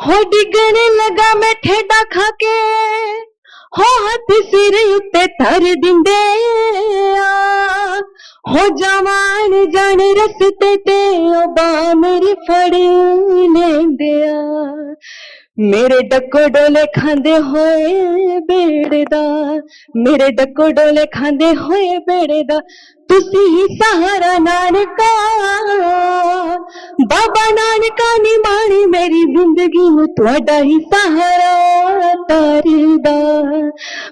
ਹੋ ਡਿੱਗਣ ਲਗਾ ਮੈਂ ਠੇਡਾ ਖਾ ਕੇ। ਹੋ ਹੱਥ ਸਿਰ ਉੱਤੇ ਧਰ ਦਿੰਦੇ ਆ। ਹੋ ਜਵਾਨ ਜਾਣ ਰਸਤੇ ਤੇ ਉਹ ਬਾਹ ਮੇਰੀ ਫੜ ਲੈਂਦੇ ਆ। ਮੇਰੇ ਡੱਕੋ ਡੋਲੇ ਖਾਂਦੇ ਹੋਏ ਬੇੜੇ ਦਾ ਮੇਰੇ ਡੱਕੋ ਡੋਲੇ ਖਾਂਦੇ ਹੋਏ ਬੇੜੇ ਦਾ ਤੁਸੀਂ ਹੀ ਸਹਾਰਾ ਨਾਨਕਾ, ਬਾਬਾ ਨਾਨਕਾ ਨੀ ਮੇਰੀ ਜ਼ਿੰਦਗੀ ਨੂੰ, ਤੁਹਾਡਾ ਹੀ ਸਹਾਰਾ ਤਾਰਦਾ।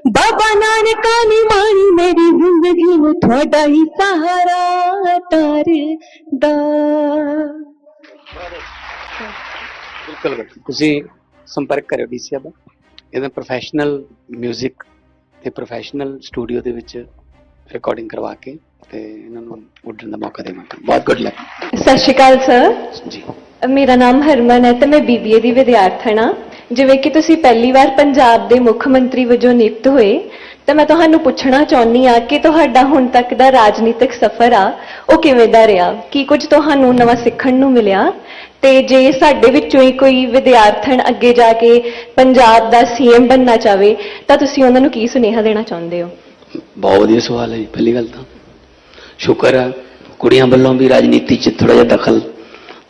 ਬਾਬਾ ਨਾਨਕਾ ਨੀ ਮਾਣੀ ਮੇਰੀ ਜ਼ਿੰਦਗੀ ਨੂੰ, ਤੁਹਾਡਾ ਹੀ ਸਹਾਰਾ ਤਾਰਦਾ। ਬਿਲਕੁਲ ਬਿਲਕੁਲ। ਤੁਸੀਂ ਸੰਪਰਕ ਕਰਿਓ ਡੀਸੀਆ ਦਾ ਇਹਦਾ ਪ੍ਰੋਫੈਸ਼ਨਲ 뮤직 ਤੇ ਪ੍ਰੋਫੈਸ਼ਨਲ ਸਟੂਡੀਓ ਦੇ ਵਿੱਚ ਰਿਕਾਰਡਿੰਗ ਕਰਵਾ ਕੇ ਤੇ ਇਹਨਾਂ ਨੂੰ ਉੱਡਣ ਦਾ ਮੌਕਾ ਦੇਵਾਂਗੇ। ਬਹੁਤ ਗੁੱਡ ਲੱਕ ਸਤਿ ਸ਼੍ਰੀ ਅਕਾਲ ਸਰ ਜੀ। ਮੇਰਾ ਨਾਮ ਹਰਮਨ ਹੈ ਤੇ ਮੈਂ ਬੀਬੀਏ ਦੀ ਵਿਦਿਆਰਥਣ ਹਾਂ। ਜਿਵੇਂ ਕਿ ਤੁਸੀਂ ਪਹਿਲੀ ਵਾਰ ਪੰਜਾਬ ਦੇ ਮੁੱਖ ਮੰਤਰੀ ਵਜੋਂ ਨਿਯੁਕਤ ਹੋਏ ਤਾਂ ਮੈਂ ਤੁਹਾਨੂੰ ਪੁੱਛਣਾ ਚਾਹੁੰਦੀ ਆ ਕਿ ਤੁਹਾਡਾ ਹੁਣ ਤੱਕ ਦਾ ਰਾਜਨੀਤਿਕ ਸਫ਼ਰ ਆ ਉਹ ਕਿਵੇਂ ਦਾ ਰਿਹਾ? ਕੀ ਕੁਝ ਤੁਹਾਨੂੰ ਨਵਾਂ ਸਿੱਖਣ ਨੂੰ ਮਿਲਿਆ? ਤੇ ਜੇ ਸਾਡੇ ਵਿੱਚੋਂ ਹੀ ਕੋਈ ਵਿਦਿਆਰਥਣ ਅੱਗੇ ਜਾ ਕੇ ਪੰਜਾਬ ਦਾ ਸੀਐਮ ਬਣਨਾ ਚਾਵੇ, ਤਾਂ ਤੁਸੀਂ ਉਹਨਾਂ ਨੂੰ ਕੀ ਸੁਨੇਹਾ ਦੇਣਾ ਚਾਹੁੰਦੇ ਹੋ? ਬਹੁਤ ਵਧੀਆ ਸਵਾਲ ਹੈ ਜੀ, ਪਹਿਲੀ ਗੱਲ ਤਾਂ। ਸ਼ੁਕਰ ਹੈ ਕੁੜੀਆਂ ਵੱਲੋਂ ਵੀ ਰਾਜਨੀਤੀ 'ਚ ਥੋੜਾ ਜਿਹਾ ਦਖਲ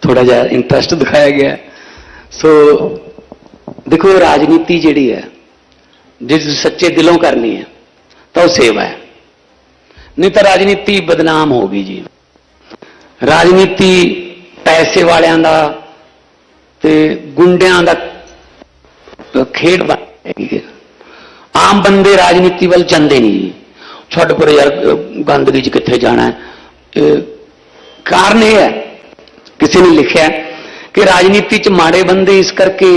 ਥੋੜਾ ਜਿਹਾ ਇੰਟਰਸਟ ਦਿਖਾਇਆ ਗਿਆ। ਸੋ ਦੇਖੋ, ਰਾਜਨੀਤੀ ਜਿਹੜੀ ਹੈ ਜੇ ਤੁਸੀਂ ਸੱਚੇ ਦਿਲੋਂ ਕਰਨੀ ਹੈ, ਤਾਂ ਉਹ ਸੇਵਾ ਹੈ। ਨਹੀਂ ਤਾਂ ਰਾਜਨੀਤੀ ਬਦਨਾਮ ਹੋ ਗਈ ਜੀ। ਰਾਜਨੀਤੀ ਪੈਸੇ ਵਾਲਿਆਂ ਦਾ ਤੇ ਗੁੰਡਿਆਂ ਦਾ ਖੇਡ ਬਣ ਗਈ ਆਮ ਬੰਦੇ ਰਾਜਨੀਤੀ ਵੱਲ ਜਾਂਦੇ ਨਹੀਂ। ਜੀ ਛੱਡ ਪਰ ਯਾਰ, ਅਹ ਗੰਦਗੀ 'ਚ ਕਿੱਥੇ ਜਾਣਾ ਕਾਰਨ ਇਹ ਹੈ, ਕਿਸੇ ਨੇ ਲਿਖਿਆ ਕਿ ਰਾਜਨੀਤੀ 'ਚ ਮਾੜੇ ਬੰਦੇ ਇਸ ਕਰਕੇ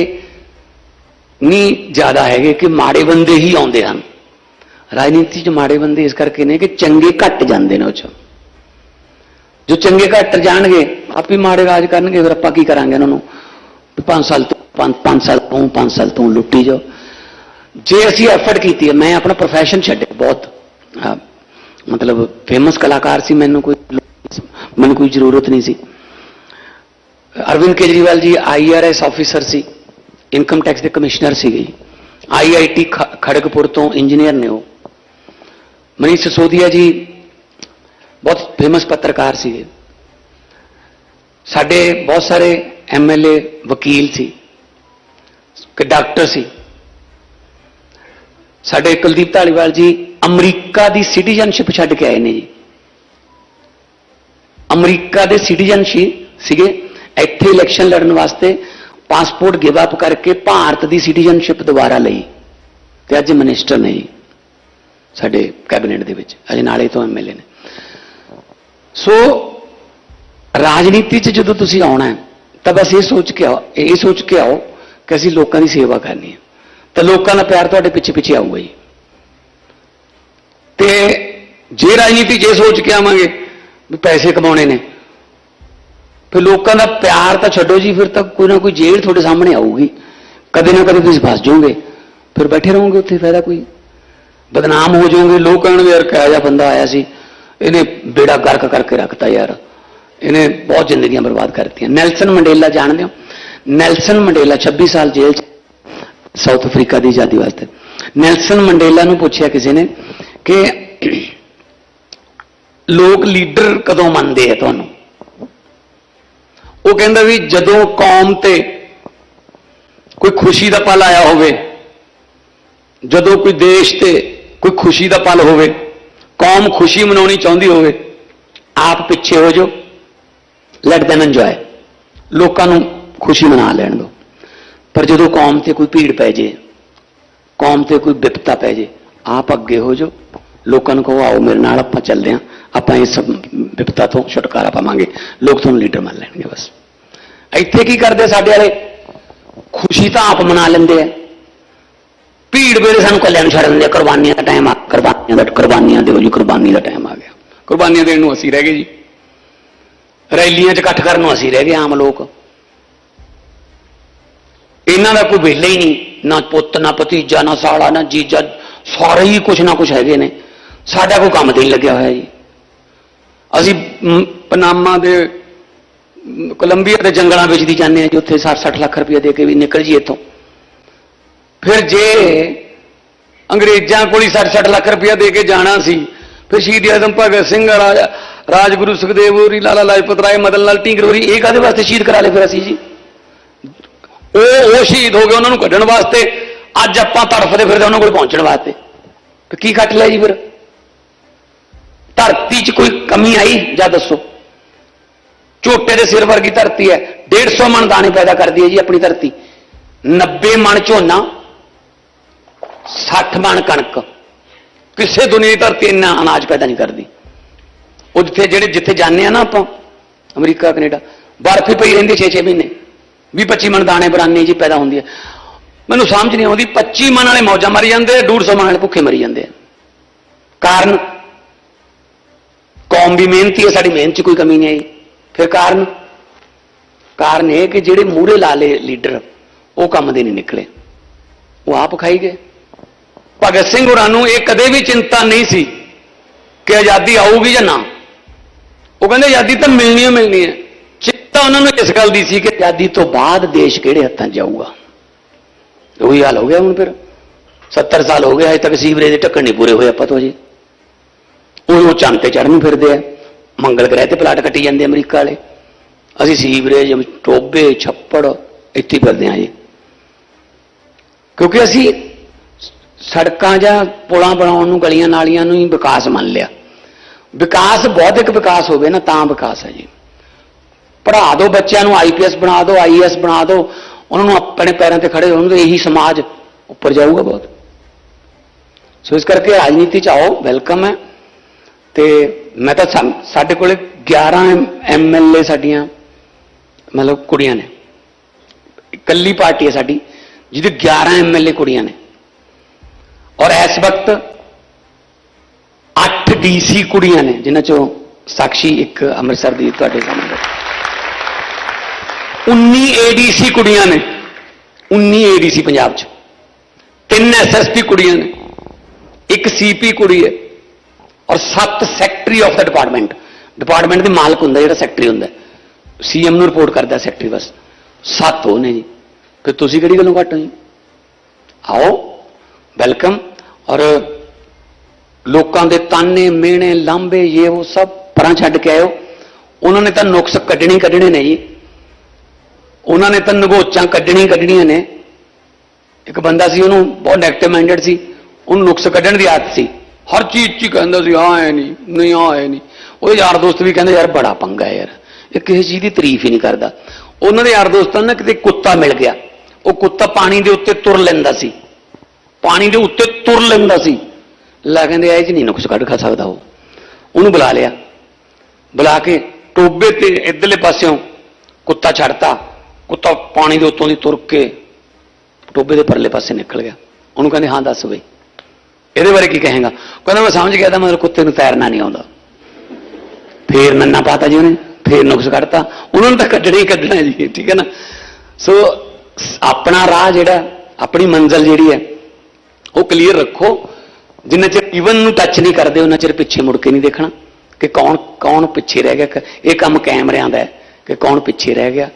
ਨਹੀਂ ਜ਼ਿਆਦਾ ਹੈਗੇ ਕਿ ਮਾੜੇ ਬੰਦੇ ਹੀ ਆਉਂਦੇ ਹਨ। ਰਾਜਨੀਤੀ 'ਚ ਮਾੜੇ ਬੰਦੇ ਇਸ ਕਰਕੇ ਨੇ ਕਿ ਚੰਗੇ ਘੱਟ ਜਾਂਦੇ ਨੇ ਉਹ 'ਚ। ਜੋ ਚੰਗੇ ਘੱਟ ਜਾਣਗੇ ਆਪੇ ਮਾੜੇ ਰਾਜ ਕਰਨਗੇ, ਫਿਰ ਆਪਾਂ ਕੀ ਕਰਾਂਗੇ ਉਹਨਾਂ ਨੂੰ? 5 ਸਾਲ ਤੋਂ 5 ਸਾਲ ਤੋਂ 5 ਸਾਲ ਤੋਂ ਲੁੱਟੀ ਜਾਓ। ਜੇ ਅਸੀਂ ਐਫਰਟ ਕੀਤੀ ਹੈ, ਮੈਂ ਆਪਣਾ ਪ੍ਰੋਫੈਸ਼ਨ ਛੱਡਿਆ ਬਹੁਤ। ਮਤਲਬ ਫੇਮਸ ਕਲਾਕਾਰ ਸੀ, ਮੈਨੂੰ ਕੋਈ ਮੈਨੂੰ ਕੋਈ ਜ਼ਰੂਰਤ ਨਹੀਂ ਸੀ। ਅਰਵਿੰਦ ਕੇਜਰੀਵਾਲ ਜੀ ਆਈਆਰਐਸ ਆਫੀਸਰ ਸੀ ਇਨਕਮ ਟੈਕਸ ਦੇ ਕਮਿਸ਼ਨਰ ਸੀਗੇ ਆਈਆਈਟੀ ਖੜਗਪੁਰ ਤੋਂ ਇੰਜੀਨੀਅਰ ਨੇ ਉਹ। ਮਨੀਸ਼ ਸਿਸੋਦੀਆ ਜੀ ਬਹੁਤ ਫੇਮਸ ਪੱਤਰਕਾਰ ਸੀਗੇ। ਸਾਡੇ ਬਹੁਤ ਸਾਰੇ ਐਮਐਲਏ ਵਕੀਲ ਸੀ ਕਿ ਡਾਕਟਰ ਸੀ। ਸਾਡੇ ਕੁਲਦੀਪ ਢਾਲੀਵਾਲ ਜੀ ਅਮਰੀਕਾ ਦੀ ਸਿਟੀਜ਼ਨਸ਼ਿਪ ਛੱਡ ਕੇ ਆਏ ਨੇ ਜੀ। ਅਮਰੀਕਾ ਦੇ ਸਿਟੀਜ਼ਨਸ਼ਿਪ ਸੀਗੇ, ਇੱਥੇ ਇਲੈਕਸ਼ਨ ਲੜਨ ਵਾਸਤੇ ਪਾਸਪੋਰਟ ਗਿਵ ਅਪ ਕਰਕੇ ਭਾਰਤ ਦੀ ਸਿਟੀਜ਼ਨਸ਼ਿਪ ਦੁਬਾਰਾ ਲਈ। ਤੇ ਅੱਜ ਮਿਨਿਸਟਰ ਨੇ ਜੀ, ਸਾਡੇ ਕੈਬਨਿਟ ਦੇ ਵਿੱਚ ਅਜਨਾਲੇ ਤੋਂ ਐਮਐਲਏ ਨੇ। ਸੋ ਰਾਜਨੀਤੀ 'ਚ ਜਦੋਂ ਤੁਸੀਂ ਆਉਣਾ ਹੈ, ਤਾਂ ਬਸ ਇਹ ਸੋਚ ਕੇ ਆਓ, ਇਹ ਸੋਚ ਕੇ ਆਓ ਕਿ ਅਸੀਂ ਲੋਕਾਂ ਦੀ ਸੇਵਾ ਕਰਨੀ ਹੈ। ਤਾਂ ਲੋਕਾਂ ਦਾ ਪਿਆਰ ਤੁਹਾਡੇ ਪਿੱਛੇ ਪਿੱਛੇ ਆਊਗਾ ਜੀ। ਤੇ ਜੇ ਰਾਜਨੀਤੀ ਜੇ ਸੋਚ ਕੇ ਆਵਾਂਗੇ ਵੀ ਪੈਸੇ ਕਮਾਉਣੇ ਨੇ, ਫਿਰ ਲੋਕਾਂ ਦਾ ਪਿਆਰ ਤਾਂ ਛੱਡੋ ਜੀ, ਫਿਰ ਤਾਂ ਕੋਈ ਨਾ ਕੋਈ ਜੇਲ੍ਹ ਤੁਹਾਡੇ ਸਾਹਮਣੇ ਆਊਗੀ। ਕਦੇ ਨਾ ਕਦੇ ਤੁਸੀਂ ਫਸ ਜਾਓਗੇ, ਫਿਰ ਬੈਠੇ ਰਹੋਗੇ ਉੱਥੇ, ਫਾਇਦਾ ਕੋਈ? ਬਦਨਾਮ ਹੋ ਜਾਓਗੇ, ਲੋਕ ਕਹਿਣਗੇ, ਯਾਰ ਕਿਹਾ ਜਿਹਾ ਬੰਦਾ ਆਇਆ ਸੀ, ਇਹਨੇ ਬੇੜਾ ਗਰਕ ਕਰਕੇ ਰੱਖਤਾ ਯਾਰ। ਇਹਨੇ ਬਹੁਤ ਜ਼ਿੰਦਗੀਆਂ ਬਰਬਾਦ ਕਰਤੀਆਂ। ਨੈਲਸਨ ਮੰਡੇਲਾ ਜਾਣਦੇ ਹੋ? ਨੈਲਸਨ ਮੰਡੇਲਾ 26 ਸਾਲ ਜੇਲ੍ਹ 'ਚ ਸਾਊਥ ਅਫਰੀਕਾ ਦੀ ਆਜ਼ਾਦੀ ਵਾਸਤੇ। ਨੈਲਸਨ ਮੰਡੇਲਾ ਨੂੰ ਪੁੱਛਿਆ ਕਿਸੇ ਨੇ ਕਿ ਲੋਕ ਲੀਡਰ ਕਦੋਂ ਮੰਨਦੇ ਆ ਤੁਹਾਨੂੰ? ਉਹ ਕਹਿੰਦਾ ਵੀ ਜਦੋਂ ਕੌਮ ਤੇ ਕੋਈ ਖੁਸ਼ੀ ਦਾ ਪਲ ਆਇਆ ਹੋਵੇ, ਜਦੋਂ ਕੋਈ ਦੇਸ਼ ਤੇ ਕੋਈ ਖੁਸ਼ੀ ਦਾ ਪਲ ਹੋਵੇ, ਕੌਮ ਖੁਸ਼ੀ ਮਨਾਉਣੀ ਚਾਹੁੰਦੀ ਹੋਵੇ, ਆਪ ਪਿੱਛੇ ਹੋ ਜਾਓ। Let them enjoy. ਲੋਕਾਂ ਨੂੰ ਖੁਸ਼ੀ ਮਨਾ ਲੈਣ ਦਿਓ ਪਰ ਜਦੋਂ ਕੌਮ ਤੇ ਕੋਈ ਭੀੜ ਪੈ ਜੇ, ਕੌਮ ਤੇ ਕੋਈ ਵਿਪਤਾ ਪੈ ਜੇ, ਆਪ ਅੱਗੇ ਹੋ ਜਾਓ। ਲੋਕਾਂ ਨੂੰ ਕਹੋ, ਆਓ ਮੇਰੇ ਨਾਲ ਆਪਾਂ ਚੱਲਦੇ ਹਾਂ। ਆਪਾਂ ਇਸ ਵਿਪਤਾ ਤੋਂ ਛੁਟਕਾਰਾ ਪਾਵਾਂਗੇ। ਲੋਕ ਤੁਹਾਨੂੰ ਲੀਡਰ ਮੰਨ ਲੈਣਗੇ ਬਸ। ਇੱਥੇ ਕੀ ਕਰਦੇ ਸਾਡੇ ਵਾਲੇ? ਖੁਸ਼ੀ ਤਾਂ ਆਪ ਮਨਾ ਲੈਂਦੇ ਆ। ਭੀੜ ਵੇਲੇ ਸਾਨੂੰ ਕੱਲਿਆਂ ਨੂੰ ਛੱਡ ਦਿੰਦੇ ਆ। ਕੁਰਬਾਨੀਆਂ ਦਾ ਟਾਈਮ ਆ, ਕੁਰਬਾਨੀਆਂ ਦਾ ਕੁਰਬਾਨੀਆਂ ਦਿਓ ਜੀ ਕੁਰਬਾਨੀ ਦਾ ਟਾਈਮ ਆ ਗਿਆ। ਕੁਰਬਾਨੀਆਂ ਦੇਣ ਨੂੰ ਅਸੀਂ ਰਹਿ ਗਏ ਜੀ। ਰੈਲੀਆਂ 'ਚ ਇਕੱਠ ਕਰਨ ਨੂੰ ਅਸੀਂ ਰਹਿ ਗਏ ਆਮ ਲੋਕ। ਇਹਨਾਂ ਦਾ ਕੋਈ ਵੇਲੇ ਹੀ ਨਹੀਂ, ਨਾ ਪੁੱਤ, ਨਾ ਭਤੀਜਾ, ਨਾ ਸਾਲਾ, ਨਾ ਜੀਜਾ, ਸਾਰੇ ਹੀ ਕੁਛ ਨਾ ਕੁਛ ਹੈਗੇ ਨੇ। ਸਾਡਾ ਕੋਈ ਕੰਮ ਤੇ ਨਹੀਂ ਲੱਗਿਆ ਹੋਇਆ ਜੀ। ਅਸੀਂ ਪਨਾਮਾ ਦੇ ਕੋਲੰਬੀਆ ਦੇ ਜੰਗਲਾਂ ਵਿੱਚ ਦੀ ਜਾਂਦੇ ਆ ਜੀ, ਉੱਥੇ 60-60 ਲੱਖ ਰੁਪਏ ਦੇ ਕੇ ਵੀ ਨਿਕਲ ਜੀ ਇੱਥੋਂ। ਫਿਰ ਜੇ ਅੰਗਰੇਜ਼ਾਂ ਕੋਲ ਹੀ 60-60 ਲੱਖ ਰੁਪਇਆ ਦੇ ਕੇ ਜਾਣਾ ਸੀ, ਫਿਰ ਸ਼ਹੀਦ ਆਜ਼ਮ ਭਗਤ ਸਿੰਘ ਵਾਲਾ ਰਾਜਗੁਰੂ ਸੁਖਦੇਵ ਹੋਰੀ, ਲਾਲਾ ਲਾਜਪਤ ਰਾਏ, ਮਦਨ ਲਾਲ ਢੀਂਗਰ ਹੋਰੀ, ਇਹ ਕਾਦੇ ਵਾਸਤੇ ਸ਼ਹੀਦ ਕਰਾ ਲਏ ਫਿਰ ਅਸੀਂ ਜੀ? ਉਹ ਉਹ ਸ਼ਹੀਦ ਹੋ ਗਏ ਉਹਨਾਂ ਨੂੰ ਕੱਢਣ ਵਾਸਤੇ, ਅੱਜ ਆਪਾਂ ਤੜਫਦੇ ਫਿਰਦੇ ਉਹਨਾਂ ਕੋਲ ਪਹੁੰਚਣ ਵਾਸਤੇ। ਕੀ ਕੱਟ ਲਿਆ ਜੀ ਫਿਰ? ਧਰਤੀ 'ਚ ਕੋਈ ਕਮੀ ਆਈ? ਜਾਂ ਦੱਸੋ। ਝੋਟੇ ਦੇ ਸਿਰ ਵਰਗੀ ਧਰਤੀ ਹੈ। 150 ਮਣ ਦਾਣੇ ਪੈਦਾ ਕਰਦੀ ਹੈ ਜੀ ਆਪਣੀ ਧਰਤੀ। 90 ਮਣ ਝੋਨਾ 60 ਮਣ ਕਣਕ। ਕਿਸੇ ਦੁਨੀਆ ਦੀ ਧਰਤੀ ਇੰਨਾ ਅਨਾਜ ਪੈਦਾ ਨਹੀਂ ਕਰਦੀ। ਉਹ ਜਿੱਥੇ ਜਿਹੜੇ ਜਿੱਥੇ ਜਾਂਦੇ ਆ ਨਾ ਆਪਾਂ, ਅਮਰੀਕਾ, ਕੈਨੇਡਾ, ਬਰਫ਼ ਹੀ ਪਈ ਰਹਿੰਦੀ 6-6 ਮਹੀਨੇ। 20-25 ਮਣ ਦਾਣੇ ਬਰਾਨੇ ਜੀ ਪੈਦਾ ਹੁੰਦੀ ਹੈ ਮੈਨੂੰ ਸਮਝ ਨਹੀਂ ਆਉਂਦੀ 25 ਮਣ ਵਾਲੇ ਮੌਜਾਂ ਮਰੀ ਜਾਂਦੇ ਆ 150 ਮਣ ਵਾਲੇ ਭੁੱਖੇ ਮਰੀ ਜਾਂਦੇ ਆ। ਕਾਰਨ? ਕੌਮ ਵੀ ਮਿਹਨਤੀ ਹੈ ਸਾਡੀ ਮਿਹਨਤ 'ਚ ਕੋਈ ਕਮੀ ਨਹੀਂ ਆਈ। ਫਿਰ ਕਾਰਨ? ਕਾਰਨ ਇਹ ਕਿ ਜਿਹੜੇ ਮੂਹਰੇ ਲਾ ਲਏ ਲੀਡਰ, ਉਹ ਕੰਮ ਦੇ ਨਹੀਂ ਨਿਕਲੇ। ਉਹ ਆਪ ਖਾਈ ਗਏ। ਭਗਤ ਸਿੰਘ ਹੋਰਾਂ ਨੂੰ ਇਹ ਕਦੇ ਵੀ ਚਿੰਤਾ ਨਹੀਂ ਸੀ ਕਿ ਆਜ਼ਾਦੀ ਆਊਗੀ ਜਾਂ ਨਾ। ਉਹ ਕਹਿੰਦੇ ਆਜ਼ਾਦੀ ਤਾਂ ਮਿਲਣੀ ਹੀ ਮਿਲਣੀ ਹੈ। ਚਿੰਤਾ ਉਹਨਾਂ ਨੂੰ ਇਸ ਗੱਲ ਦੀ ਸੀ ਕਿ ਆਜ਼ਾਦੀ ਤੋਂ ਬਾਅਦ ਦੇਸ਼ ਕਿਹੜੇ ਹੱਥਾਂ 'ਚ ਜਾਊਗਾ। ਉਹੀ ਹਾਲ ਹੋ ਗਿਆ ਹੁਣ ਫਿਰ। 70 ਸਾਲ ਹੋ ਗਏ ਅਜੇ ਤੱਕ ਸੀਵਰੇਜ ਦੇ ਢੱਕਣ ਨਹੀਂ ਪੂਰੇ ਹੋਏ ਆਪਾਂ ਤੋਂ ਜੀ ਉਹ ਉਹ ਚੰਦ ਤੇ ਚੜਨ ਫਿਰਦੇ ਆ। ਮੰਗਲ ਗ੍ਰਹਿ ਤੇ ਪਲਾਟ ਕੱਟੀ ਜਾਂਦੇ ਅਮਰੀਕਾ ਵਾਲੇ। ਅਸੀਂ ਸੀਵਰੇਜ ਟੋਬੇ, ਛੱਪੜ ਇੱਥੇ ਫਿਰਦੇ ਆ ਜੀ ਕਿਉਂਕਿ ਅਸੀਂ ਸੜਕਾਂ ਜਾਂ ਪੁਲਾਂ ਬਣਾਉਣ ਨੂੰ, ਗਲੀਆਂ ਨਾਲੀਆਂ ਨੂੰ ਹੀ ਵਿਕਾਸ ਮੰਨ ਲਿਆ। ਵਿਕਾਸ ਬੌਧਿਕ ਵਿਕਾਸ ਹੋਵੇ ਨਾ ਤਾਂ ਵਿਕਾਸ ਹੈ ਜੀ। ਪੜ੍ਹਾ ਦਿਓ ਬੱਚਿਆਂ ਨੂੰ ਆਈਪੀਐਸ ਬਣਾ ਦਿਓ ਆਈਏਐਸ ਬਣਾ ਦਿਓ ਉਹਨਾਂ ਨੂੰ ਆਪਣੇ ਪੈਰਾਂ ਤੇ ਖੜੇ ਹੋਣ ਦੇ ਇਹੀ ਸਮਾਜ ਉੱਪਰ ਜਾਊਗਾ ਬਹੁਤ। ਸੋ ਇਸ ਕਰਕੇ ਰਾਜਨੀਤੀ ਚ ਆਓ, ਵੈਲਕਮ ਹੈ। ਤੇ ਮੈਂ ਤਾਂ ਸਾ- ਸਾਡੇ ਕੋਲੇ 11 ਐਮਐਲਏ ਸਾਡੀਆਂ ਮਤਲਬ ਕੁੜੀਆਂ ਨੇ। ਇਕੱਲੀ ਪਾਰਟੀ ਹੈ ਸਾਡੀ, ਜਿਹਦੇ 11 ਐਮਐਲਏ ਕੁੜੀਆਂ ਨੇ। ਔਰ ਇਸ ਵਕਤ 8 ਡੀਸੀ ਕੁੜੀਆਂ ਨੇ, ਜਿਨ੍ਹਾਂ ਚੋਂ ਸਾਖੀ ਇੱਕ ਅੰਮ੍ਰਿਤਸਰ ਦੀ ਤੁਹਾਡੇ ਸਾਹਮਣੇ 19 ਏਡੀਸੀ ਕੁੜੀਆਂ ਨੇ 19 ਏਡੀਸੀ ਪੰਜਾਬ 'ਚ। ਤਿੰਨ ਐਸਐਸਪੀ ਕੁੜੀਆਂ ਨੇ, ਇੱਕ ਸੀਪੀ ਕੁੜੀ ਹੈ ਔਰ ਸੱਤ secretary of the department department ਦੇ ਮਾਲਕ ਹੁੰਦਾ, ਜਿਹੜਾ ਸੈਕਟਰੀ ਹੁੰਦਾ ਸੀਐਮ ਨੂੰ ਰਿਪੋਰਟ ਕਰਦਾ ਸੈਕਟਰੀ ਬਸ। ਸੱਤ ਉਹ ਨੇ ਜੀ। ਫਿਰ ਤੁਸੀਂ ਕਿਹੜੀ ਗੱਲੋਂ ਘੱਟ ਹੋ ਜੀ? ਆਓ ਵੈਲਕਮ ਔਰ ਲੋਕਾਂ ਦੇ ਤਾਨੇ, ਮਿਹਣੇ ਲਾਂਬੇ ਇਹ ਉਹ ਸਭ ਪਰਾਂ ਛੱਡ ਕੇ ਆਇਓ। ਉਹਨਾਂ ਨੇ ਤਾਂ ਨੁਕਸ ਕੱਢਣੀ ਕੱਢਣੇ ਨੇ ਜੀ। ਉਹਨਾਂ ਨੇ ਤਾਂ ਨਗੋਚਾਂ ਕੱਢਣੀ ਕੱਢਣੀਆਂ ਨੇ। ਇੱਕ ਬੰਦਾ ਸੀ, ਉਹਨੂੰ ਬਹੁਤ ਨੈਗੇਟਿਵ ਮਾਈਂਡਡ ਸੀ। ਉਹਨੂੰ ਨੁਕਸ ਕੱਢਣ ਦੀ ਆਦਤ ਸੀ। ਹਰ ਚੀਜ਼ 'ਚ ਹੀ ਕਹਿੰਦਾ ਸੀ, ਹਾਂ, ਐ ਨਹੀਂ ਨਹੀਂ, ਹਾਂ, ਐ ਨਹੀਂ। ਉਹਦੇ ਯਾਰ ਦੋਸਤ ਵੀ ਕਹਿੰਦੇ, ਯਾਰ, ਬੜਾ ਪੰਗਾ ਹੈ ਯਾਰ। ਇਹ ਕਿਸੇ ਚੀਜ਼ ਦੀ ਤਾਰੀਫ ਹੀ ਨਹੀਂ ਕਰਦਾ। ਉਹਨਾਂ ਦੇ ਯਾਰ ਦੋਸਤਾਂ ਨੂੰ ਨਾ ਕਿਤੇ ਕੁੱਤਾ ਮਿਲ ਗਿਆ। ਉਹ ਕੁੱਤਾ ਪਾਣੀ ਦੇ ਉੱਤੇ ਤੁਰ ਲੈਂਦਾ ਸੀ। ਪਾਣੀ ਦੇ ਉੱਤੇ ਤੁਰ ਲੈਂਦਾ ਸੀ। ਲੈ ਕਹਿੰਦੇ ਇਹ 'ਚ ਨਹੀਂ ਨੁਕਸ ਕੱਢ ਖਾ ਸਕਦਾ ਉਹ। ਉਹਨੂੰ ਬੁਲਾ ਲਿਆ। ਬੁਲਾ ਕੇ ਟੋਬੇ ਤੇ ਇਧਰਲੇ ਪਾਸਿਓਂ ਕੁੱਤਾ ਛੱਡਤਾ। ਕੁੱਤਾ ਪਾਣੀ ਦੇ ਉੱਤੋਂ ਦੀ ਤੁਰ ਕੇ ਟੋਬੇ ਦੇ ਪਰਲੇ ਪਾਸੇ ਨਿਕਲ ਗਿਆ। ਉਹਨੂੰ ਕਹਿੰਦੇ, ਹਾਂ, ਦੱਸ ਬਈ। ਇਹਦੇ ਬਾਰੇ ਕੀ ਕਹੇਗਾ? ਕਹਿੰਦਾ, ਮੈਂ ਸਮਝ ਗਿਆ ਤਾਂ ਮਤਲਬ ਕੁੱਤੇ ਨੂੰ ਤੈਰਨਾ ਨਹੀਂ ਆਉਂਦਾ। ਫੇਰ ਨੰਨਾ ਪਾਤਾ ਜੀ ਉਹਨੇ, ਫੇਰ ਨੁਕਸ ਕੱਢਤਾ। ਉਹਨਾਂ ਨੂੰ ਤਾਂ ਕੱਢਣਾ ਹੀ ਕੱਢਣਾ ਜੀ, ਠੀਕ ਹੈ ਨਾ? ਸੋ, ਆਪਣਾ ਰਾਹ ਜਿਹੜਾ, ਆਪਣੀ ਮੰਜ਼ਲ ਜਿਹੜੀ ਹੈ, ਉਹ ਕਲੀਅਰ ਰੱਖੋ। ਜਿੰਨਾ ਚਿਰ ਈਵਨ ਨੂੰ ਟੱਚ ਨਹੀਂ ਕਰਦੇ ਉਹਨਾਂ ਚਿਰ ਪਿੱਛੇ ਮੁੜ ਕੇ ਨਹੀਂ ਦੇਖਣਾ ਕਿ ਕੌਣ ਕੌਣ ਪਿੱਛੇ ਰਹਿ ਗਿਆ ਕ- ਇਹ ਕੰਮ ਕੈਮਰਿਆਂ ਦਾ ਹੈ ਕਿ ਕੌਣ ਪਿੱਛੇ ਰਹਿ ਗਿਆ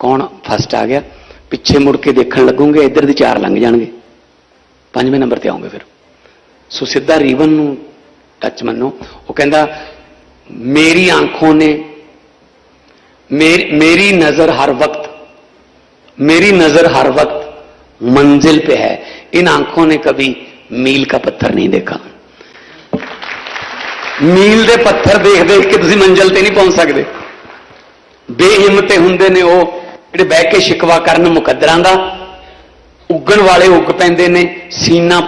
ਕੌਣ ਫਸਟ ਆ ਗਿਆ ਪਿੱਛੇ ਮੁੜ ਕੇ ਦੇਖਣ ਲੱਗੋਗੇ ਇੱਧਰ ਦੀ ਚਾਰ ਲੰਘ ਜਾਣਗੇ ਪੰਜਵੇਂ ਨੰਬਰ ਤੇ ਆਉਂਗੇ ਫਿਰ ਸੋ ਸਿੱਧਾ ਰੀਵਨ ਨੂੰ ਟੱਚ ਮੰਨੋ ਉਹ ਕਹਿੰਦਾ ਮੇਰੀ ਆਂਖੋਂ ਨੇ ਮੇਰੀ मेरी नजर हर वक्त मेरी नजर हर वक्त मंजिल पे है इन आंखों ने कभी मील का पत्थर नहीं देखा ਮੀਲ ਦੇ ਪੱਥਰ ਦੇਖ ਦੇਖ ਕੇ ਤੁਸੀਂ ਮੰਜ਼ਲ ਤੇ ਨਹੀਂ ਪਹੁੰਚ ਸਕਦੇ ਬੇਹਿੰਮਤੇ ਹੁੰਦੇ ਨੇ ਉਹ ਜਿਹੜੇ ਬਹਿ ਕੇ ਸ਼ਿਕਵਾ ਕਰਨ ਮੁਕੱਦਰਾਂ ਦਾ ਉੱਗਣ ਵਾਲੇ ਉੱਗ ਪੈਂਦੇ ਨੇ ਸੀਨਾ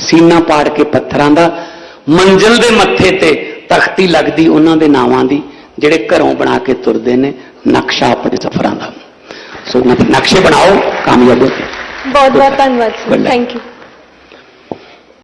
ਸੀਨਾ ਪਾੜ ਕੇ ਪੱਥਰਾਂ ਦਾ ਮੰਜ਼ਲ ਦੇ ਮੱਥੇ ਤੇ ਤਖਤੀ ਲੱਗਦੀ ਉਹਨਾਂ ਦੇ ਨਾਵਾਂ ਦੀ ਜਿਹੜੇ ਘਰੋਂ ਬਣਾ ਕੇ ਤੁਰਦੇ ਨੇ ਨਕਸ਼ਾ ਆਪਣੇ ਸਫ਼ਰਾਂ ਦਾ ਸੋ ਨਕਸ਼ੇ ਬਣਾਓ ਕਾਮਯਾਬ ਹੋ ਬਹੁਤ ਬਹੁਤ ਧੰਨਵਾਦ ਸਰ ਬੱਲੇ। Thank you